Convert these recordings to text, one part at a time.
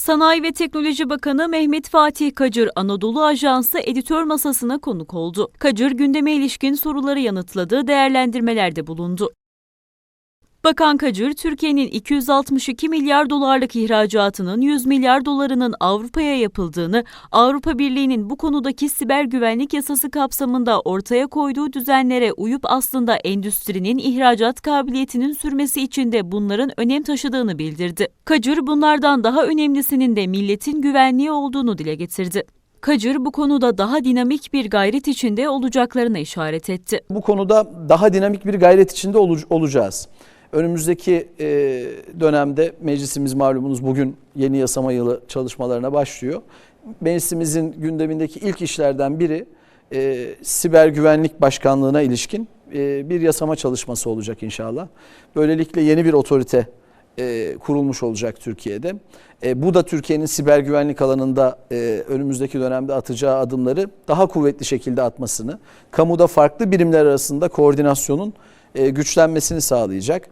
Sanayi ve Teknoloji Bakanı Mehmet Fatih Kacır Anadolu Ajansı editör masasına konuk oldu. Kacır gündeme ilişkin soruları yanıtladı, değerlendirmelerde bulundu. Bakan Kacır, Türkiye'nin 262 milyar dolarlık ihracatının 100 milyar dolarının Avrupa'ya yapıldığını, Avrupa Birliği'nin bu konudaki siber güvenlik yasası kapsamında ortaya koyduğu düzenlere uyup aslında endüstrinin ihracat kabiliyetinin sürmesi için de bunların önem taşıdığını bildirdi. Kacır, bunlardan daha önemlisinin de milletin güvenliği olduğunu dile getirdi. Kacır bu konuda daha dinamik bir gayret içinde olacaklarına işaret etti. Bu konuda daha dinamik bir gayret içinde olacağız. Önümüzdeki e, dönemde meclisimiz malumunuz bugün yeni yasama yılı çalışmalarına başlıyor. Meclisimizin gündemindeki ilk işlerden biri e, siber güvenlik başkanlığına ilişkin e, bir yasama çalışması olacak inşallah. Böylelikle yeni bir otorite kurulmuş olacak Türkiye'de. Bu da Türkiye'nin siber güvenlik alanında önümüzdeki dönemde atacağı adımları daha kuvvetli şekilde atmasını, kamuda farklı birimler arasında koordinasyonun güçlenmesini sağlayacak.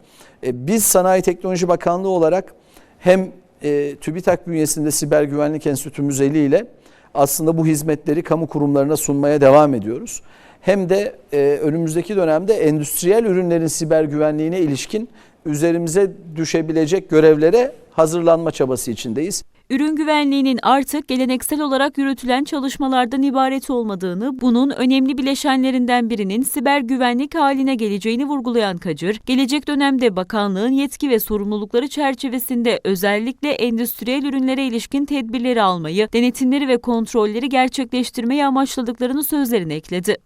E, biz Sanayi Teknoloji Bakanlığı olarak hem e, TÜBİTAK bünyesinde Siber Güvenlik Enstitümüz eliyle aslında bu hizmetleri kamu kurumlarına sunmaya devam ediyoruz. Hem de e, önümüzdeki dönemde endüstriyel ürünlerin siber güvenliğine ilişkin üzerimize düşebilecek görevlere hazırlanma çabası içindeyiz. Ürün güvenliğinin artık geleneksel olarak yürütülen çalışmalardan ibaret olmadığını, bunun önemli bileşenlerinden birinin siber güvenlik haline geleceğini vurgulayan Kacır, gelecek dönemde bakanlığın yetki ve sorumlulukları çerçevesinde özellikle endüstriyel ürünlere ilişkin tedbirleri almayı, denetimleri ve kontrolleri gerçekleştirmeyi amaçladıklarını sözlerine ekledi.